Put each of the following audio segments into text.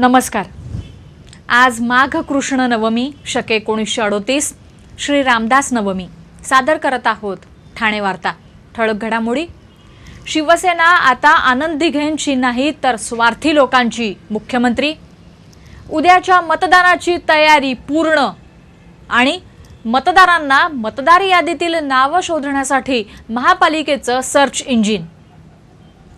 नमस्कार. आज माघ कृष्ण नवमी शके एकोणीसशे अडोतीस श्री रामदास नवमी. सादर करत आहोत ठाणे वार्ता. ठळक घडामोडी. शिवसेना आता आनंदी घेंची नाही तर स्वार्थी लोकांची मुख्यमंत्री. उद्याच्या मतदानाची तयारी पूर्ण. आणि मतदारांना मतदार यादीतील नावं शोधण्यासाठी महापालिकेचं सर्च इंजिन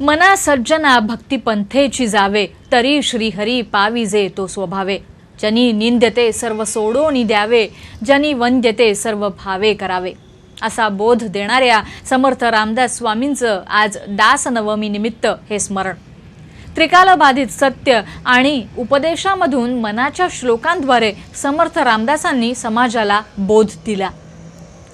मना सज्जना भक्तिपंथेची जावे तरी श्रीहरी पाविजे तो स्वभावे. जनी निंद्यते सर्व सोडोनी द्यावे जनी वंद्यते सर्व भावे करावे. असा बोध देणाऱ्या समर्थ रामदास स्वामींचं आज दासनवमी निमित्त हे स्मरण. त्रिकालबाधित सत्य आणि उपदेशामधून मनाच्या श्लोकांद्वारे समर्थ रामदासांनी समाजाला बोध दिला.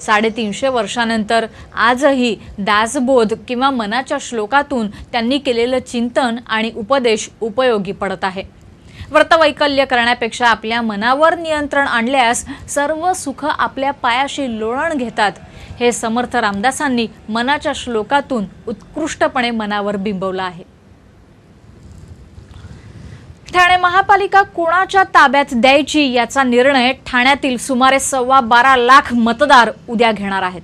साडेतीनशे वर्षानंतर आजही दासबोध किंवा मनाच्या श्लोकातून त्यांनी केलेलं चिंतन आणि उपदेश उपयोगी पडत आहे. व्रतवैकल्य करण्यापेक्षा आपल्या मनावर नियंत्रण आणल्यास सर्व सुख आपल्या पायाशी लोळण घेतात. हे समर्थ रामदासांनी मनाच्या श्लोकातून उत्कृष्टपणे मनावर बिंबवलं आहे. ठाणे महापालिका कोणाच्या ताब्यात द्यायची याचा निर्णय ठाण्यातील सुमारे सव्वा बारा लाख मतदार उद्या घेणार आहेत.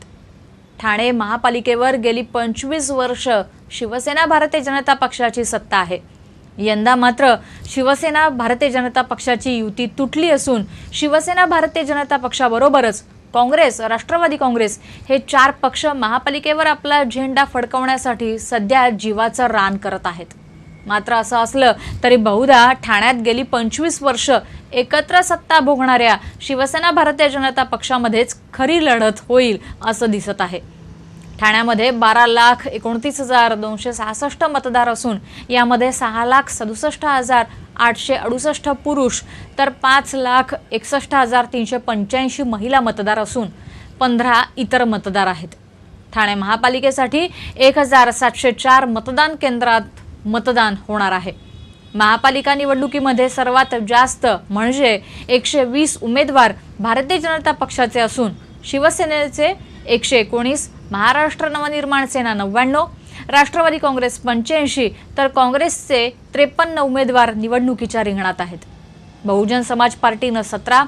ठाणे महापालिकेवर गेली पंचवीस वर्ष शिवसेना भारतीय जनता पक्षाची सत्ता आहे. यंदा मात्र शिवसेना भारतीय जनता पक्षाची युती तुटली असून शिवसेना भारतीय जनता पक्षाबरोबरच काँग्रेस राष्ट्रवादी काँग्रेस हे चार पक्ष महापालिकेवर आपला झेंडा फडकवण्यासाठी सध्या जीवाचं रान करत आहेत. मात्र असं असलं तरी बहुधा ठाण्यात गेली पंचवीस वर्ष एकत्र सत्ता भोगणाऱ्या शिवसेना भारतीय जनता पक्षामध्येच खरी लढत होईल असं दिसत आहे. ठाण्यामध्ये बारा लाख एकोणतीस हजार दोनशे सहासष्ट मतदार असून यामध्ये सहा लाख सदुसष्ट हजार आठशे अडुसष्ट पुरुष तर पाच लाख एकसष्ट हजार तीनशे पंच्याऐंशी महिला मतदार असून पंधरा इतर मतदार आहेत. ठाणे महापालिकेसाठी एक हजार सातशे चार मतदान केंद्रात मतदान होणार आहे. महापालिका निवडणुकीमध्ये सर्वात जास्त म्हणजे एकशे वीस उमेदवार भारतीय जनता पक्षाचे असून शिवसेनेचे एकशे एकोणीस महाराष्ट्र नवनिर्माण सेना नव्याण्णव राष्ट्रवादी काँग्रेस पंच्याऐंशी तर काँग्रेसचे त्रेपन्न उमेदवार निवडणुकीच्या रिंगणात आहेत. बहुजन समाज पार्टीनं सतरा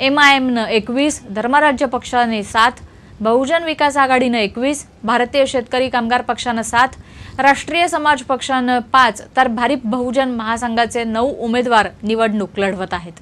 एम आय एमनं एकवीस धर्मराज्य पक्षाने सात बहुजन विकास आघाडीनं एकवीस भारतीय शेतकरी कामगार पक्षानं सात राष्ट्रीय समाज पक्षानं पाच तर भारिप बहुजन महासंघाचे नऊ उमेदवार निवडणूक लढवत आहेत.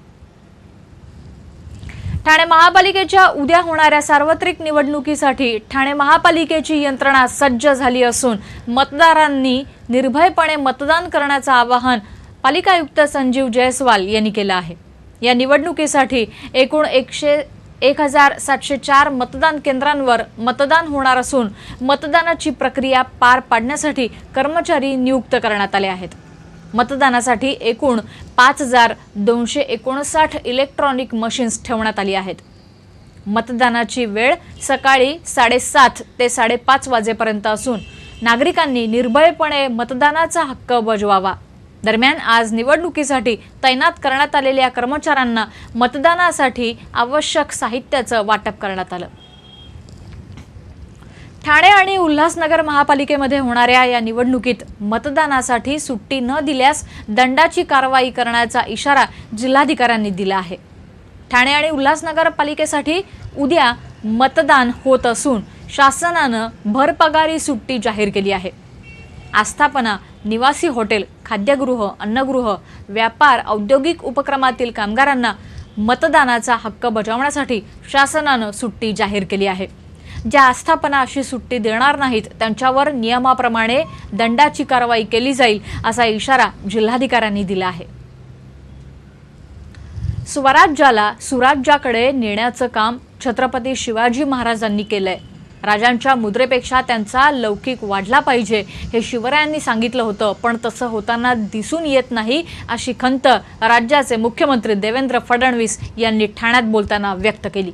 ठाणे महापालिकेच्या उद्या होणाऱ्या सार्वत्रिक निवडणुकीसाठी ठाणे महापालिकेची यंत्रणा सज्ज झाली असून मतदारांनी निर्भयपणे मतदान करण्याचं आवाहन पालिका आयुक्त संजीव जयस्वाल यांनी केलं आहे. या निवडणुकीसाठी एकूण एकशे एक हजार सातशे चार मतदान केंद्रांवर मतदान होणार असून मतदानाची प्रक्रिया पार पाडण्यासाठी कर्मचारी नियुक्त करण्यात आले आहेत. मतदानासाठी एकूण पाच हजार दोनशे एकोणसाठ इलेक्ट्रॉनिक मशीन्स ठेवण्यात आली आहेत. मतदानाची वेळ सकाळी साडेसात ते साडेपाच वाजेपर्यंत असून नागरिकांनी निर्भयपणे मतदानाचा हक्क बजवावा. दरम्यान आज निवडणुकीसाठी तैनात करण्यात आलेल्या कर्मचाऱ्यांना मतदानासाठी आवश्यक साहित्याचं वाटप करण्यात आलं. ठाणे आणि उल्हासनगर महापालिकेमध्ये होणाऱ्या या निवडणुकीत मतदानासाठी सुट्टी न दिल्यास दंडाची कारवाई करण्याचा इशारा जिल्हाधिकाऱ्यांनी दिला आहे. ठाणे आणि उल्हासनगर पालिकेसाठी उद्या मतदान होत असून शासनानं भरपगारी सुट्टी जाहीर केली आहे. आस्थापना निवासी हॉटेल खाद्यगृह अन्नगृह व्यापार औद्योगिक उपक्रमातील कामगारांना मतदानाचा हक्क बजावण्यासाठी शासनानं सुट्टी जाहीर केली आहे. ज्या आस्थापना अशी सुट्टी देणार नाहीत त्यांच्यावर नियमाप्रमाणे दंडाची कारवाई केली जाईल असा इशारा जिल्हाधिकाऱ्यांनी दिला आहे. स्वराज्याला सुराज्याकडे नेण्याचं काम छत्रपती शिवाजी महाराजांनी केलंय. राजांच्या मुद्रेपेक्षा त्यांचा लौकिक वाढला पाहिजे हे शिवरायांनी सांगितलं होतं. पण तसं होताना दिसून येत नाही अशी खंत राज्याचे मुख्यमंत्री देवेंद्र फडणवीस यांनी ठाण्यात बोलताना व्यक्त केली.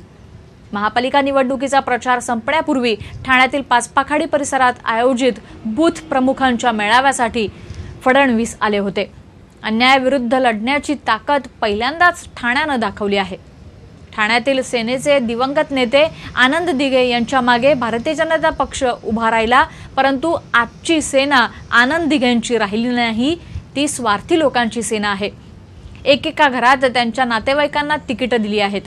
महापालिका निवडणुकीचा प्रचार संपण्यापूर्वी ठाण्यातील पाचपाखाडी परिसरात आयोजित बूथ प्रमुखांच्या मेळाव्यासाठी फडणवीस आले होते. अन्यायाविरुद्ध लढण्याची ताकद पहिल्यांदाच ठाण्यानं दाखवली आहे. ठाण्यातील सेनेचे दिवंगत नेते आनंद दिघे यांच्या मागे भारतीय जनता पक्ष उभा राहिला परंतु आजची सेना आनंद दिघेंची राहिली नाही. ती स्वार्थी लोकांची सेना आहे. एकेका घरात त्यांच्या नातेवाईकांना तिकीटं दिली आहेत.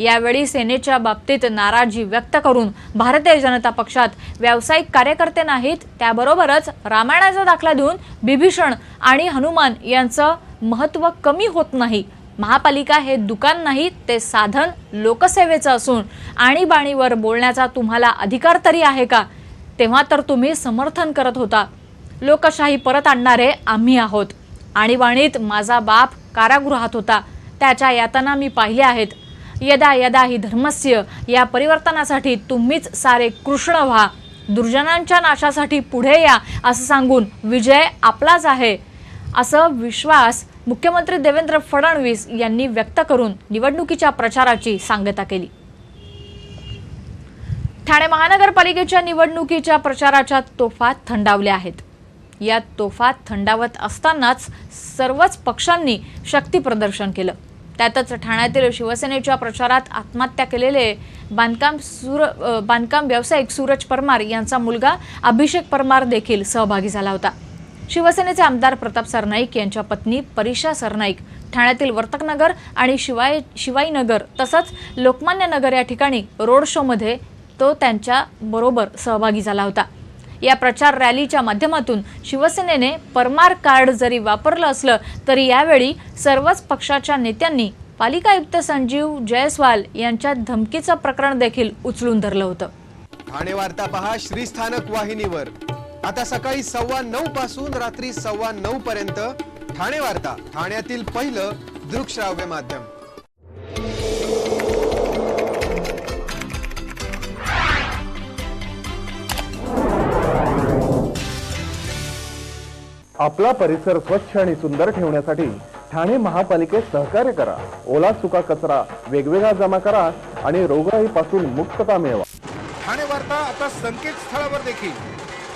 यावेळी सेनेच्या बाबतीत नाराजी व्यक्त करून भारतीय जनता पक्षात व्यावसायिक कार्यकर्ते नाहीत. त्याबरोबरच रामायणाचा दाखला देऊन बिभीषण आणि हनुमान यांचं महत्त्व कमी होत नाही महापालिका हे दुकान नाही ते साधन लोकसेवेचं असून आणीबाणीवर बोलण्याचा तुम्हाला अधिकार तरी आहे का? तेव्हा तर तुम्ही समर्थन करत होता. लोकशाही परत आणणारे आम्ही आहोत. आणीबाणीत माझा बाप कारागृहात होता. त्याच्या यातना मी पाहिल्या आहेत. यदा यदा ही धर्मस्य या परिवर्तनासाठी तुम्हीच सारे कृष्ण व्हा. दुर्जनांच्या नाशासाठी पुढे या असं सांगून विजय आपलाच आहे. असं विश्वास मुख्यमंत्री देवेंद्र फडणवीस यांनी व्यक्त करून निवडणुकीच्या प्रचाराची सांगता केली. ठाणे महानगरपालिकेच्या निवडणुकीच्या प्रचाराच्या तोफा थंडावल्या आहेत. या तोफा थंडावत असतानाच सर्वच पक्षांनी शक्ती प्रदर्शन केलं. त्यातच ठाण्यातील शिवसेनेच्या प्रचारात आत्महत्या केलेले बांधकाम सुर बांधकाम व्यावसायिक सूरज परमार यांचा मुलगा अभिषेक परमार देखील सहभागी झाला होता. शिवसेनेचे आमदार प्रताप सरनाईक यांच्या पत्नी परिषा सरनाईक ठाण्यातील वर्तकनगर आणि शिवाय शिवाईनगर तसंच लोकमान्य नगर या ठिकाणी रोड शोमध्ये तो त्यांच्या बरोबर सहभागी झाला होता. या प्रचार रॅलीच्या माध्यमातून शिवसेनेने परमार कार्ड जरी वापरलं असलं तरी यावेळी सर्वच पक्षाच्या नेत्यांनी पालिका आयुक्त संजीव जयस्वाल यांच्या धमकीचं प्रकरण देखील उचलून धरलं होतं. ठाणे वार्ता पहा श्रीस्थानक वाहिनीवर. आता सकाळी सव्वा नऊ पासून रात्री सव्वा नऊ पर्यंत ठाणे वार्ता ठाण्यातील पहिलं दृकश्राव्य माध्यम. आपला परिसर स्वच्छ आणि सुंदर ठेवण्यासाठी ठाणे महापालिकेत सहकार्य करा. ओला सुका कचरा वेगवेगळा जमा करा आणि रोगराईपासून मुक्तता मिळवा. ठाणे वार्ता आता संकेतस्थळावर देखील.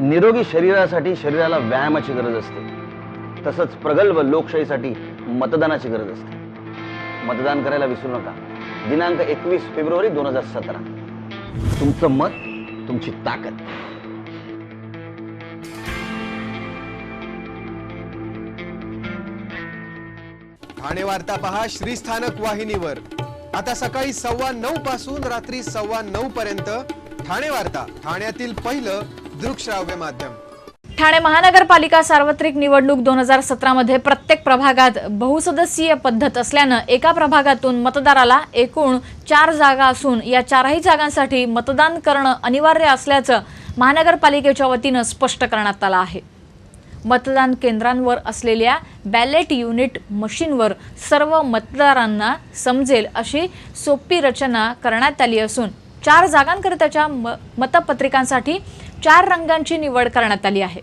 निरोगी शरीरासाठी शरीराला व्यायामाची गरज असते. तसंच प्रगल्भ लोकशाहीसाठी मतदानाची गरज असते. मतदान करायला विसरू नका. दिनांक एकवीस फेब्रुवारी दोन हजार सतरा. तुमचं मत तुमची ताकद. ठाणे वार्ता पहा श्रीस्थानक वाहिनीवर. आता सकाळी सव्वा नऊ पासून रात्री सव्वा नऊ पर्यंत ठाणे वार्ता ठाण्यातील पहिलं दृकश्राव्य माध्यम. ठाणे महानगरपालिका सार्वत्रिक निवडणूक दोन हजार सतरामध्ये प्रत्येक प्रभागात बहुसदस्यीय पद्धत असल्यानं एका प्रभागातून मतदाराला एकूण चार जागा असून या चारही जागांसाठी मतदान करणं अनिवार्य असल्याचं महानगरपालिकेच्या वतीनं स्पष्ट करण्यात आलं आहे. मतदान केंद्रांवर असलेल्या बॅलेट युनिट मशीनवर सर्व मतदारांना समजेल अशी सोपी रचना करण्यात आली असून चार जागांकरिताच्या म मतपत्रिकांसाठी चार रंगांची निवड करण्यात आली आहे.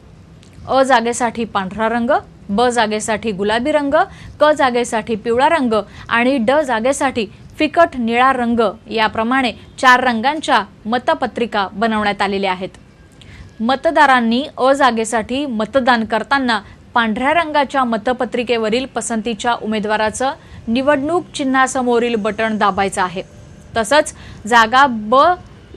अ जागेसाठी पांढरा रंग ब जागेसाठी गुलाबी रंग क जागेसाठी पिवळा रंग आणि ड जागेसाठी फिकट निळा रंग याप्रमाणे चार रंगांच्या मतपत्रिका बनवण्यात आलेल्या आहेत. मतदारांनी अ जागेसाठी मतदान करताना पांढऱ्या रंगाच्या मतपत्रिकेवरील पसंतीच्या उमेदवाराचं निवडणूक चिन्हासमोरील बटण दाबायचं आहे. तसंच जागा ब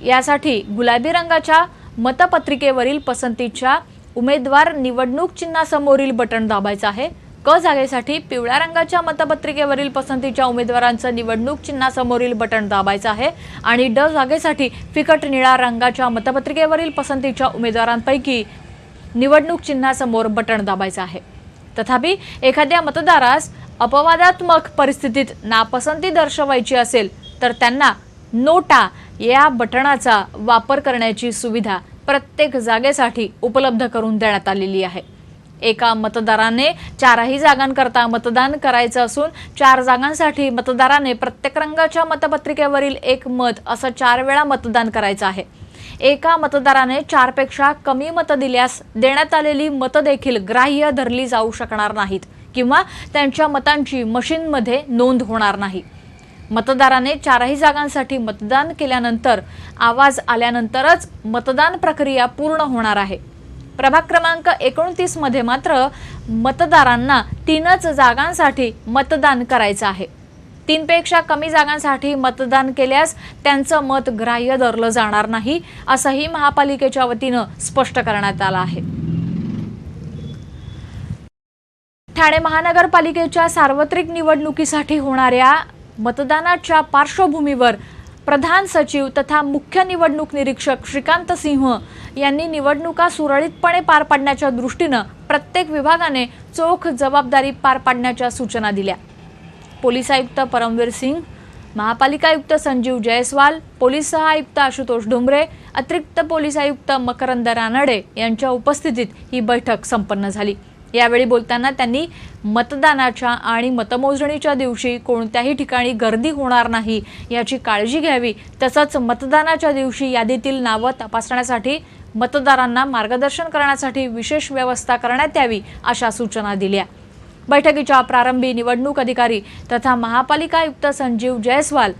यासाठी गुलाबी रंगाच्या मतपत्रिकेवरील पसंतीच्या उमेदवार निवडणूक चिन्हासमोरील बटण दाबायचं आहे. क जागेसाठी पिवळ्या रंगाच्या मतपत्रिकेवरील पसंतीच्या उमेदवारांचं निवडणूक चिन्हासमोरील बटण दाबायचं आहे. आणि ड जागेसाठी फिकट निळा रंगाच्या मतपत्रिकेवरील पसंतीच्या उमेदवारांपैकी निवडणूक चिन्हासमोर बटण दाबायचं आहे. तथापि एखाद्या मतदारास अपवादात्मक परिस्थितीत नापसंती दर्शवायची असेल तर त्यांना नोटा या बटणाचा वापर करण्याची सुविधा प्रत्येक जागेसाठी उपलब्ध करून देण्यात आलेली आहे. एका मतदाराने चारही जागांकरता मतदान करायचं असून चार जागांसाठी मतदाराने प्रत्येक रंगाच्या मतपत्रिकेवरील एक मत असं चार वेळा मतदान करायचं आहे. एका मतदाराने चारपेक्षा कमी मतं दिल्यास देण्यात आलेली मतं देखील ग्राह्य धरली जाऊ शकणार नाहीत किंवा त्यांच्या मतांची मशीनमध्ये नोंद होणार नाही. मतदाराने चारही जागांसाठी मतदान केल्यानंतर आवाज आल्यानंतरच मतदान प्रक्रिया पूर्ण होणार आहे. प्रभाग क्रमांक एकोणतीसमध्ये मात्र मतदारांना तीनच जागांसाठी मतदान करायचं आहे. तीनपेक्षा कमी जागांसाठी मतदान केल्यास त्यांचं मत ग्राह्य धरलं जाणार नाही असंही महापालिकेच्या वतीनं स्पष्ट करण्यात आलं आहे. ठाणे महानगरपालिकेच्या सार्वत्रिक निवडणुकीसाठी होणाऱ्या मतदानाच्या पार्श्वभूमीवर प्रधान सचिव तथा मुख्य निवडणूक निरीक्षक श्रीकांत सिंह यांनी निवडणुका सुरळीतपणे पार पाडण्याच्या दृष्टीनं प्रत्येक विभागाने चोख जबाबदारी पार पाडण्याच्या सूचना दिल्या. पोलीस आयुक्त परमवीर सिंग महापालिका आयुक्त संजीव जयस्वाल पोलीस सहायुक्त आशुतोष डोंगरे अतिरिक्त पोलीस आयुक्त मकरंद रानडे यांच्या उपस्थितीत ही बैठक संपन्न झाली. यावेळी बोलताना त्यांनी मतदानाच्या आणि मतमोजणीच्या दिवशी कोणत्याही ठिकाणी गर्दी होणार नाही याची काळजी घ्यावी तसंच मतदानाच्या दिवशी यादीतील नावं तपासण्यासाठी मतदारांना मार्गदर्शन करण्यासाठी विशेष व्यवस्था करण्यात यावी अशा सूचना दिल्या. बैठकीच्या प्रारंभी निवडणूक अधिकारी तथा महापालिका आयुक्त संजीव जयस्वाल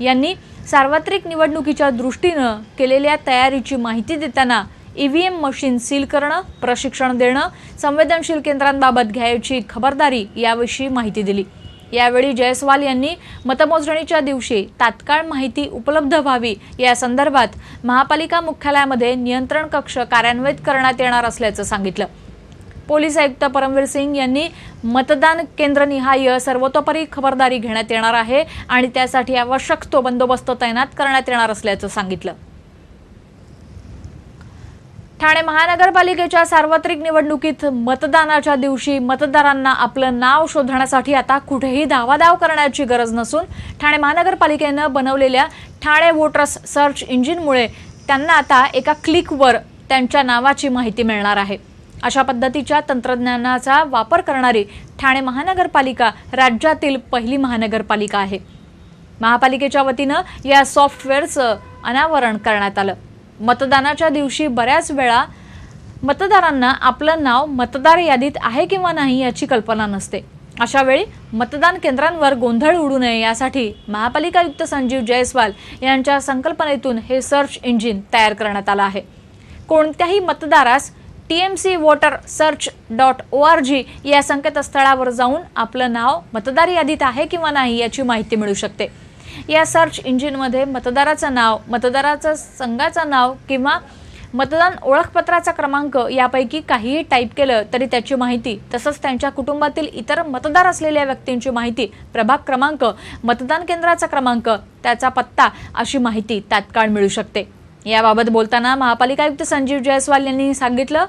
यांनी सार्वत्रिक निवडणुकीच्या दृष्टीनं केलेल्या तयारीची माहिती देताना ईव्हीएम मशीन सील करणं प्रशिक्षण देणं संवेदनशील केंद्रांबाबत घ्यायची खबरदारी याविषयी माहिती दिली. यावेळी जयस्वाल यांनी मतमोजणीच्या दिवशी तात्काळ माहिती उपलब्ध व्हावी या संदर्भात महापालिका मुख्यालयामध्ये नियंत्रण कक्ष कार्यान्वित करण्यात येणार असल्याचं सांगितलं. पोलीस आयुक्त परमवीर सिंग यांनी मतदान केंद्रनिहाय सर्वतोपरी खबरदारी घेण्यात येणार आहे आणि त्यासाठी आवश्यक तो बंदोबस्त तैनात करण्यात येणार असल्याचं सांगितलं. ठाणे महानगरपालिकेच्या सार्वत्रिक निवडणुकीत मतदानाच्या दिवशी मतदारांना आपलं नाव शोधण्यासाठी आता कुठेही धावाधाव करण्याची गरज नसून ठाणे महानगरपालिकेनं बनवलेल्या ठाणे वोटर्स सर्च इंजिनमुळे त्यांना आता एका क्लिकवर त्यांच्या नावाची माहिती मिळणार आहे. अशा पद्धतीच्या तंत्रज्ञानाचा वापर करणारी ठाणे महानगरपालिका राज्यातील पहिली महानगरपालिका आहे. महापालिकेच्या वतीनं या सॉफ्टवेअरचं अनावरण करण्यात आलं. मतदानाच्या दिवशी बऱ्याच वेळा मतदारांना आपलं नाव मतदार यादीत आहे किंवा नाही याची कल्पना नसते. अशा वेळी मतदान केंद्रांवर गोंधळ उडू नये यासाठी महापालिका आयुक्त संजीव जयस्वाल यांच्या संकल्पनेतून हे सर्च इंजिन तयार करण्यात आलं आहे. कोणत्याही मतदारास T M C water search dot O R G या संकेतस्थळावर जाऊन आपलं नाव मतदार यादीत आहे किंवा नाही याची माहिती मिळू शकते. या सर्च इंजिनमध्ये मतदाराचं नाव मतदाराचं संघाचं नाव किंवा मतदान ओळखपत्राचा क्रमांक यापैकी काहीही टाईप केलं तरी त्याची माहिती तसंच त्यांच्या कुटुंबातील इतर मतदार असलेल्या व्यक्तींची माहिती प्रभाग क्रमांक मतदान केंद्राचा क्रमांक त्याचा पत्ता अशी माहिती तात्काळ मिळू शकते. याबाबत बोलताना महापालिका आयुक्त संजीव जयस्वाल यांनी सांगितलं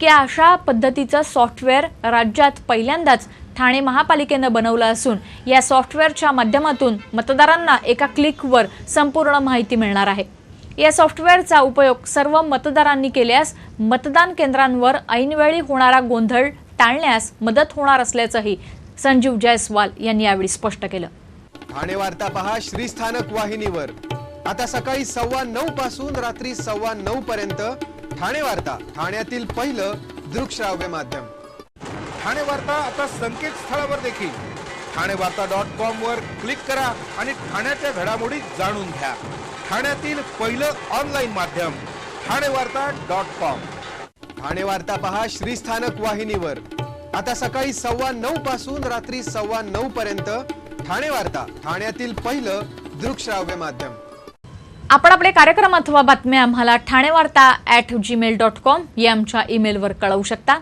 की अशा पद्धतीचं सॉफ्टवेअर राज्यात पहिल्यांदाच ठाणे महापालिकेनं बनवलं असून या सॉफ्टवेअरच्या माध्यमातून मतदारांना एका क्लिकवर संपूर्ण माहिती मिळणार आहे. या सॉफ्टवेअरचा उपयोग सर्व मतदारांनी केल्यास मतदान केंद्रांवर ऐनवेळी होणारा गोंधळ टाळण्यास मदत होणार असल्याचंही संजीव जयस्वाल यांनी यावेळी स्पष्ट केलं. ठाणे वार्ता पहा श्रीस्थानक वाहिनीवर. आता सकाळी सव्वा नऊ पासून रात्री सव्वा नऊ पर्यंत ठाणे वार्ता ठाण्यातील पहिलं दृकश्राव्य माध्यम. ठाणे वार्ता आता संकेतस्थळावर देखील. ठाणे वार्ता डॉट कॉम वर क्लिक करा आणि ठाण्याच्या घडामोडी जाणून घ्या. ठाण्यातील पहिलं ऑनलाईन माध्यम ठाणे वार्ता डॉट कॉम. ठाणे वार्ता पहा श्रीस्थानक वाहिनीवर. आता सकाळी सव्वा नऊ पासून रात्री सव्वा नऊ पर्यंत ठाणे वार्ता ठाण्यातील पहिलं दृकश्राव्य माध्यम. आपण आपले कार्यक्रम अथवा बातम्या आम्हाला ठाणे वार्ता ॲट जीमेल डॉट कॉम या आमच्या ईमेलवर कळवू शकता.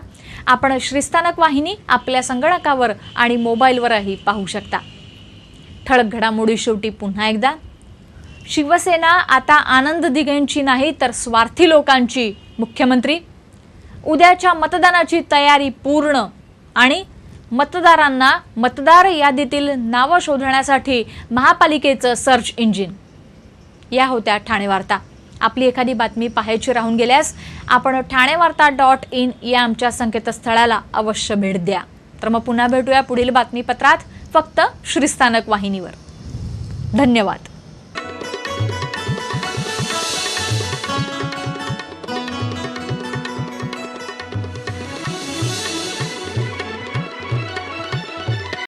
आपण श्रीस्थानक वाहिनी आपल्या संगणकावर आणि मोबाईलवरही पाहू शकता. ठळक घडामोडी शेवटी पुन्हा एकदा. शिवसेना आता आनंद दिघेंची नाही तर स्वार्थी लोकांची मुख्यमंत्री. उद्याच्या मतदानाची तयारी पूर्ण आणि मतदारांना मतदार यादीतील नावं शोधण्यासाठी महापालिकेचं सर्च इंजिन. या होत्या ठाणे वार्ता आपली एखादी बातमी पाहायची राहून गेल्यास आपण ठाणे वार्ता डॉट इन या आमच्या संकेतस्थळाला अवश्य भेट द्या. तर मग पुन्हा भेटूया पुढील बातमीपत्रात फक्त श्रीस्थानक वाहिनीवर. धन्यवाद.